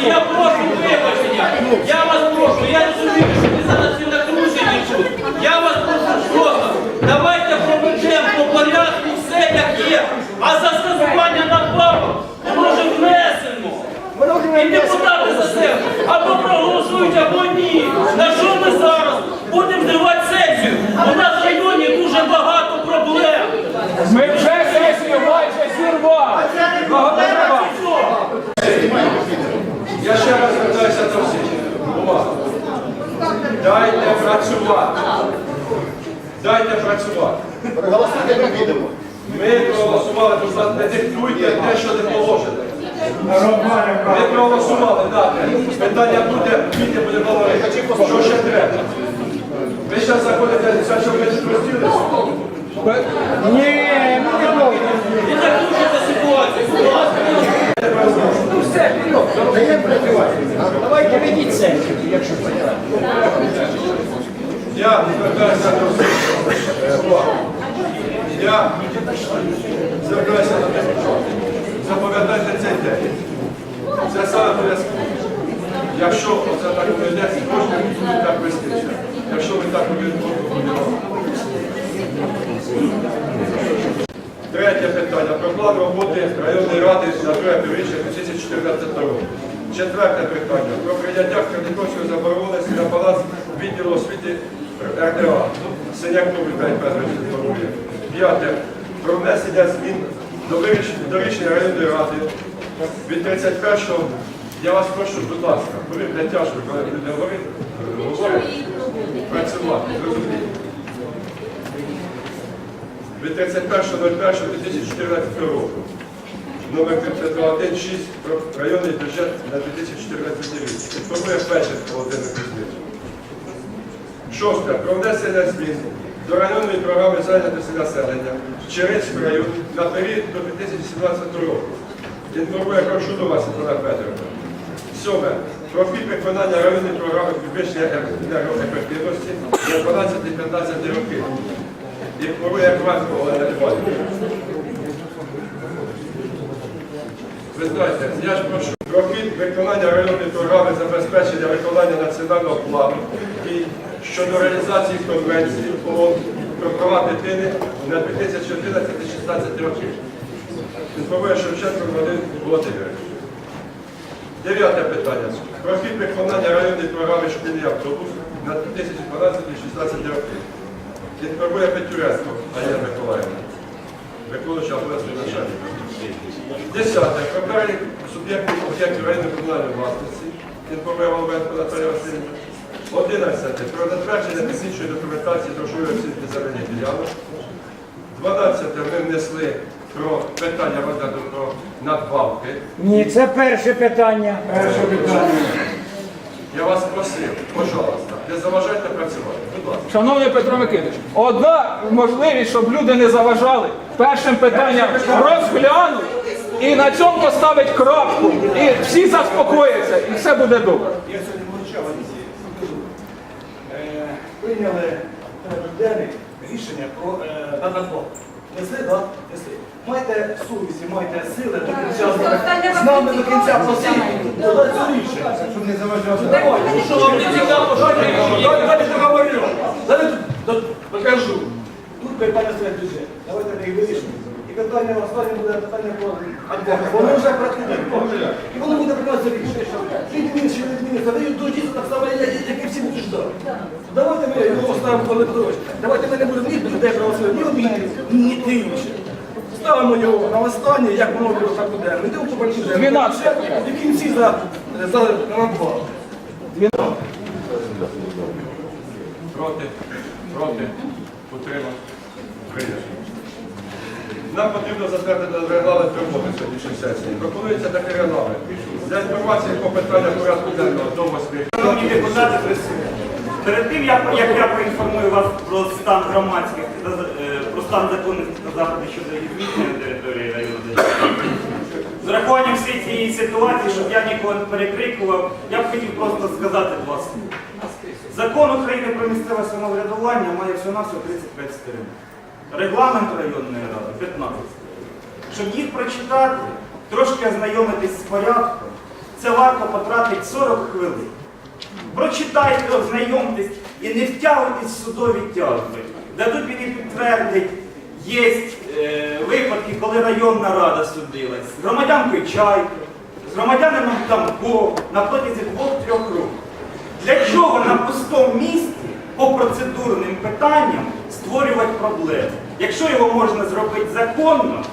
Шановні, я прошу вибачення. Я вас прошу, я розумію, що ви зараз всі накручені тут. Я вас прошу просто, давайте проведемо по порядку все як є, а за скасування надбавок воно вже внесено. І депутати за це або проголосують, або ні. На що ми зараз будемо зривати сесію? У нас в районі дуже багато проблем. Ми вже сесію майже зірвали. Благодарю вас. Я ще раз звертаюся до всіх. Увага. Дайте працювати. Дайте працювати. Проголосуйте, ми підемо. Ми проголосували, не диктуйте те, що не положено. Ми проголосували, так. Питання буде, Вітя буде говорити, що ще треба. Ви зараз заходите, це що ви розділилися? Ні, ми не можемо. І закручуйте ситуацію, будь ласка. Ну все, вперед. Даємо працювати. Давайте ведіть сесію, якщо поняли. Я звертаюся до. Я звертаюся до тих, запам'ятайте цей день. Це саме обов'язково. Якщо це так буде, кожен буде так вестися. Якщо ви так будете Третє питання. Про план роботи районної ради на друге півріччя 2014 року. Четверте питання. Про прийняття Кредиковської заборгованості на баланс відділу освіти РДА. Синяк Віталій Петрович інформує. П'яте. Про внесення змін до рішення районної ради від 31-го. Я вас прошу, будь ласка, для тяжко, коли люди говорять, говорять, працювати, зрозуміти від 31.01.2014 року. Номер 516 про районний бюджет на 2014 рік. Інформує Печер Володимир Кузьмич. Шосте. Про внесення змін до районної програми зайнятості населення Черецького району на період до 2017 року. Інформує Коршунова Світлана Петрівна. Сьоме. Про фільм виконання районної програми підвищення енергоефективності на 12-15 років. Інформує Кватко Олена Іванівна. Ви знаєте, я ж прошу про хід виконання районної програми забезпечення виконання національного плану і щодо реалізації конвенції ООН про права дитини на 2011-2016 роки. Інформує Шевченко Володимир Володимирович. Дев'яте питання. Про хід виконання районної програми шкільний автобус на 2012-2016 роки. Інформує Петюренко Анна Миколаївна. Виконуюча обласної начальника. Десяте. Про суб'єктів об'єктів районної комунальної власності. Інформує Воловенко Наталія Васильівна. Одинадцяте. Про затвердження технічної документації грошової оцінки земельних ділянок. Дванадцяте. Ми внесли про питання розгляду про надбавки. Ні, це перше питання. Перше питання. Я вас просив, пожалуйста, не заважайте працювати. Будь ласка. Шановний Петро Микитович, одна можливість, щоб люди не заважали, першим питанням розглянуть і на цьому поставить крапку. І всі заспокояться, і все буде добре. Я сьогодні. Е, Прийняли порядок денний рішення про е. Несли, так? Несли. Майте совісті, майте сили до кінця з нами- з нами до кінця. Додати це рішення. Щоб не заважати. Давайте, ну що вам не цікаво, що Давайте, ви давайте, давайте договорю. Давайте тут покажу. Тут питання стоять бюджет. Давайте ми їх вирішимо. І питання останнє буде питання про адвоката. Воно вже працює. І воно буде прийматися рішення. Відмін чи не відміниться. До дійсно так само, як як і всі будуть ждати. Давайте ми його поставимо Павло Петрович. Давайте ми не будемо ні людей проголосувати, ні одні, ні інші. Ставимо його на останнє, як воно було так буде. Ми йдемо по денному. 12. І в кінці за, за, за надбавку. Проти? Проти? Утримав? Прийнято. Нам потрібно затвердити регламент роботи сьогоднішньої сесії. Пропонується такий регламент. Для інформації по питаннях порядку денного до 8. Шановні депутати, присутні. Перед тим, як, як я проінформую вас про стан громадських е, про стан законності та заходи щодо їх території району з урахуванням всієї цієї ситуації, щоб я нікого не перекрикував, я б хотів просто сказати два слова. Закон України про місцеве самоврядування має всього-навсього 35 сторін. Регламент районної ради 15. Щоб їх прочитати, трошки ознайомитись з порядком, це варто потратити 40 хвилин. Прочитайте, ознайомтесь і не втягуйтесь в судові тягви. Дадуть мені підтвердить, є е, випадки, коли районна рада судилась з громадянкою чай, з громадянином Тамко на протязі двох-трьох років. Для чого на пустому місці по процедурним питанням створювати проблеми? Якщо його можна зробити законно,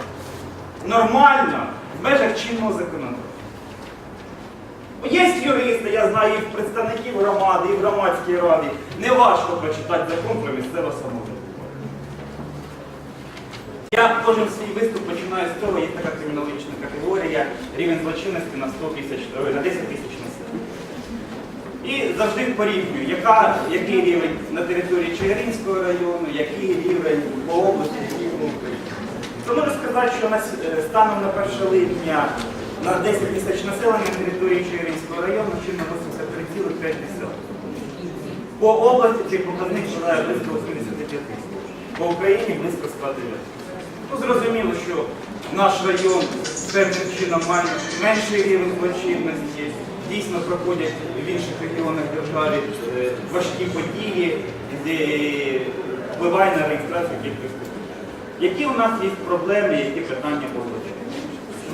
нормально, в межах чинного законодавства. Є юристи, я знаю, і представників громади, і в громадській раді. Не прочитати закон про місцеве самоврядування. Я кожен свій виступ починаю з того, є така кримінологічна категорія, рівень злочинності на 100 тисяч, на 10 тисяч населення. І завжди порівнюю, яка, який рівень на території Чигиринського району, який рівень по області, який в Україні. То можу сказати, що на е, станом на 1 липня на 10 тисяч населення на території Чигиринського району чинно 83,5. По області цей показник складає близько 85 тисяч. По Україні близько 109. Ну, зрозуміло, що наш район певним чином має менший рівень злочинності. Дійсно проходять в інших регіонах держави е, важкі події, де впливає на реєстрацію кількості. Які у нас є проблеми, які питання по?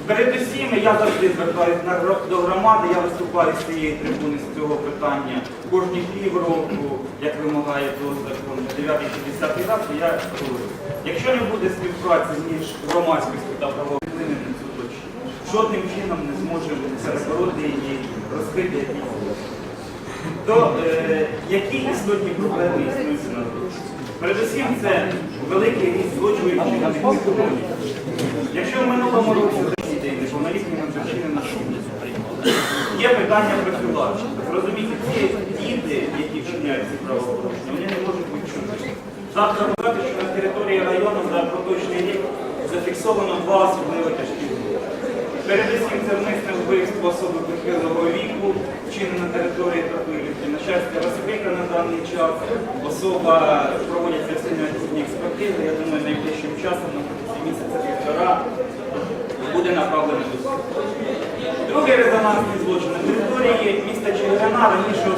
Передусім, я завжди звертаюся до громади, я виступаю з цієї трибуни з цього питання кожні півроку, як вимагає до закону 9-10 раз, я говорю. Якщо не буде співпраці між громадськістю та правоохоронними на точку, жодним чином не зможемо перебороти її, розкрити якісь. То е, які істотні проблеми існують у нас? Передусім, це великий ріст злочинів технологій. Якщо в минулому році неповнолітніми причини на є питання профілактики. Зрозумійте, ці діти, які вчиняють ці правопорушення, вони не можуть бути чути. Завтра сказати, що на території району за проточний рік зафіксовано два особливо тяжкі злочини. Передусім це вмисне вбивство особи похилого віку, вчинене на території Топилівки. На щастя, розкрита на даний час. Особа проводяться сильні експертизи. Я думаю, найближчим часом, на протязі місяця півтора, буде направлено до суду. Другий резонансний злочин на території міста Чигирина раніше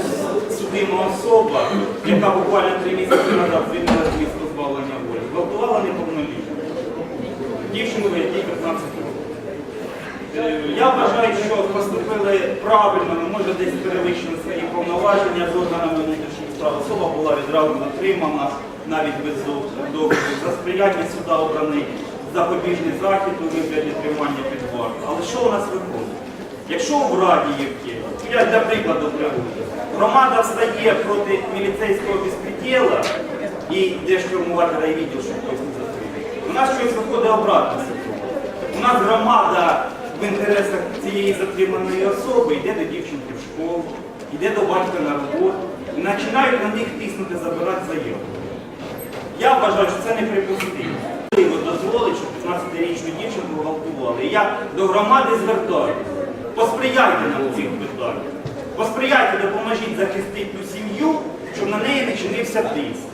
судима особа, яка буквально три місяці назад звільнила з місць позбавлення волі, зґвалтувала неповнолітню. Дівчину, якій 15 років. Я вважаю, що поступили правильно, ми може десь перевищили свої повноваження з органами внутрішніх справ. Особа була відразу затримана навіть без догляду. За сприяння суда обраний запобіжний захід у вигляді тримання під вартою. Але що у нас виходить? Якщо в Радіївці, я для прикладу приводу, громада встає проти міліцейського безпреділа і йде штурмувати райвідділ, щоб хтось не затримав. У нас щось виходить обратно. У нас громада в інтересах цієї затриманої особи йде до дівчинки в школу, йде до батька на роботу і починають на них тиснути, забирати заяву. Я вважаю, що це неприпустимо. Можливо дозволить, щоб 15-річну дівчинку гвалтували. І я до громади звертаюся. Посприяйте нам у цих питаннях. Посприяйте, допоможіть захистити ту сім'ю, щоб на неї не чинився тиск.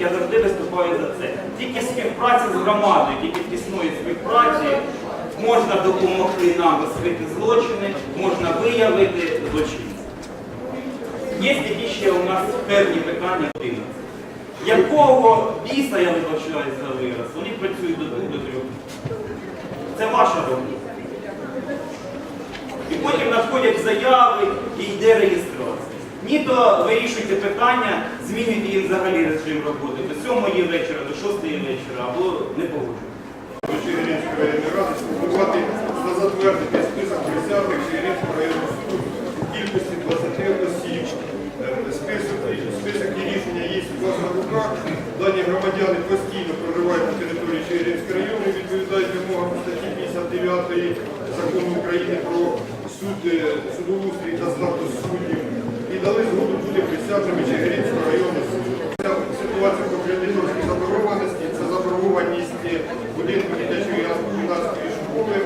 Я завжди виступаю за це. Тільки співпраця з громадою, тільки тісної співпраці можна допомогти нам розкрити злочини, можна виявити злочинців. Є такі ще у нас певні питання 11. Якого біса, я вибачаюсь за вираз, вони працюють до двох до трьох. Це ваша робота. І потім надходять заяви і йде реєстрація. Ні вирішуйте питання, змінюйте їм взагалі режим роботи до 7 вечора, до 6 вечора, або не погоджуйте. Затвердити список присяжних Чигиринського районного суду у кількості 20 осіб. Е, Список, список і рішення є руках. Дані громадяни постійно проживають на території Чигиринського району, відповідають вимогам статті 59 закону України про суд, е, судоустрій та статус суддів. І дали згоду бути присяжними Чигиринського районного суду. Ситуація по кредиторській заборгованості це заборгованість будинку дитячої юнацької школи,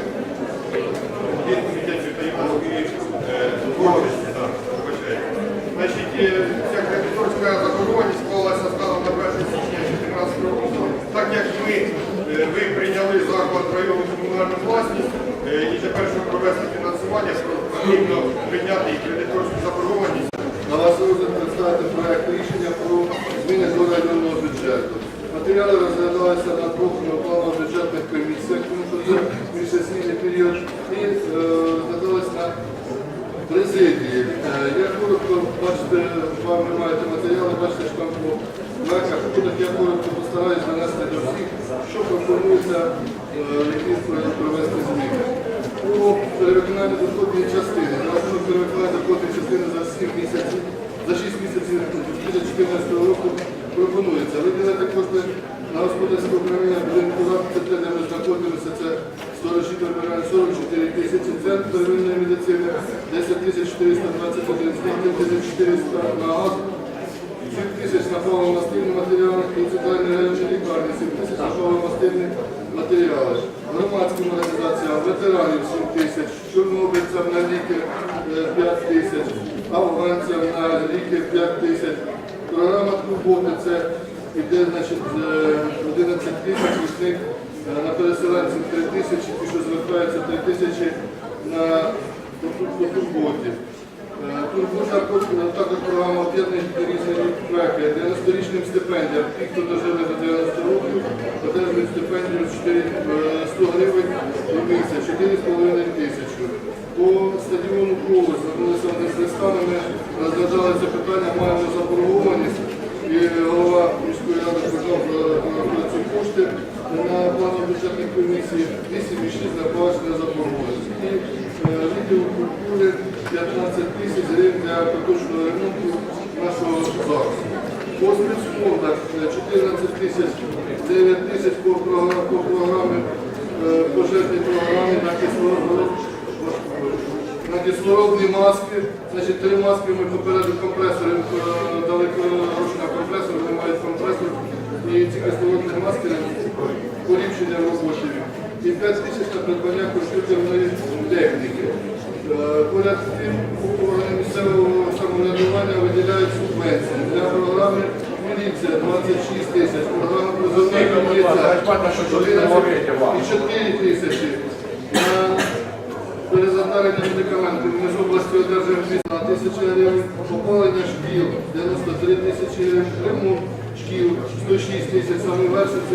будинку дитячої та юнацької е, так, вибачайте. Значить, е, ця кредиторська заборгованість склалася станом на 1 січня 2014 року. Так як ми, е, ви прийняли заклад району комунальну власність, Е, І тепер, щоб провести фінансування, потрібно прийняти і кредиторську заборгованість. На ваш розгляд представити проект рішення про зміни до районного бюджету. Матеріали розглядалися на двох планово-бюджетних комісіях, тому що це міжсесійний період, і е, розглядалися на президії. Е, Я коротко, бачите, вам ви маєте матеріали, бачите, що там по мерках я коротко постараюсь донести до всіх, що пропонується е, провести зміни. У перевиконанні доходної частини, рахунок перевиконання доходної частини за 7 місяців, за 6 місяців 2014 року пропонується. Виділити кошти на господарське управління будинку ми знаходимося, це сторожі прибирання 44 тисячі, центр первинної медицини, 10 тисяч 421, 100 тисяч 400 на газ, 7 тисяч на паливо-мастильні матеріали, центральні районні лікарні, 7 тисяч на паливо-мастильні матеріали. Громадським організаціям, ветеранів 7 тисяч, чорнобильцям на ліки е, 5 тисяч, афганцям на ліки 5 тисяч. Програма турботи це іде значить, е, 11 тисяч, них е, на переселенців 3 тисячі, ті, що звертаються 3 тисячі на по можна просто- також програма об'єднаних різні проекти. 90-річним стипендіям, ті, хто дожили до 90 років, одержують стипендію 4, е, 100 гривень в місяць, 4,5 тисячі. По стадіону звернулися вони з листами, ми це питання, маємо заборгованість. І голова міської ради сказав про ці кошти на плані бюджетної комісії 8,6 на погашення заборгованості. І е, відділ культури 15 тисяч гривень для поточного ремонту нашого закладу. По спецфондах е, 14 тисяч 9 тисяч по програмі, е, пожежній програмі на кислород на кислородні маски. Значить, три маски ми попереду компресори е, дали гроші компресор, вони мають компресор. І ці кислородні маски поліпшення роботи. І 5 тисяч на придбання комп'ютерної техніки. Е, Поряд тим, органи місцевого самоврядування виділяють субвенції. Для програми міліція 26 тисяч, програма призовної міліція і 4 тисячі. На перезадання медикаментів ми з області одержуємо 200 тисячі гривень, опалення шкіл 93 тисячі гривень, ремонт шкіл 106 тисяч, саме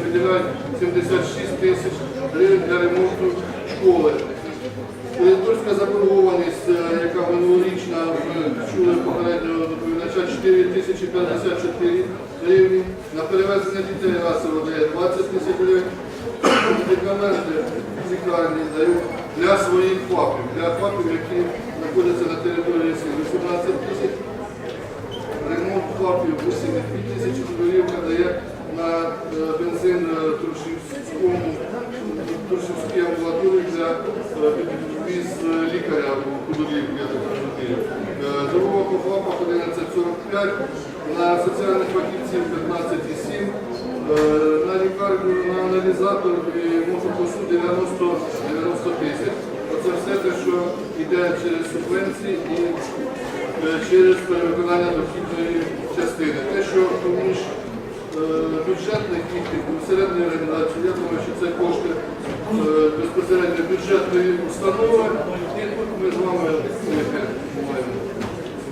виділяють 76 тисяч гривень для ремонту школи. Кредиторська заборгованість, е, яка минулорічна, чули попереднього доповідача, 4 тисячі 54 гривні. На перевезення дітей расово дає 20 тисяч гривень. Медикаменти з дають для своїх ФАПів, для ФАПів, які знаходяться на території сіл. 18 тисяч. Ремонт ФАПів 8,5 тисячі Тодорівка дає на е, бензин е, Трушівському, Трушівській амбулаторії для віз е, лікаря так. Е, Дорога по ФАПах 11,45, на соціальних фахівців 15,7, е, на лікарню, на аналізатор і мотопосу 90 90 тисяч. Оце все те, що йде через субвенції і е, через перевиконання дохідної частини. Те, що поміж бюджетних їхніх середньої організації, я думаю, що це кошти е, безпосередньо бюджетної установи. І тут ми з вами е, маємо.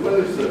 У мене все.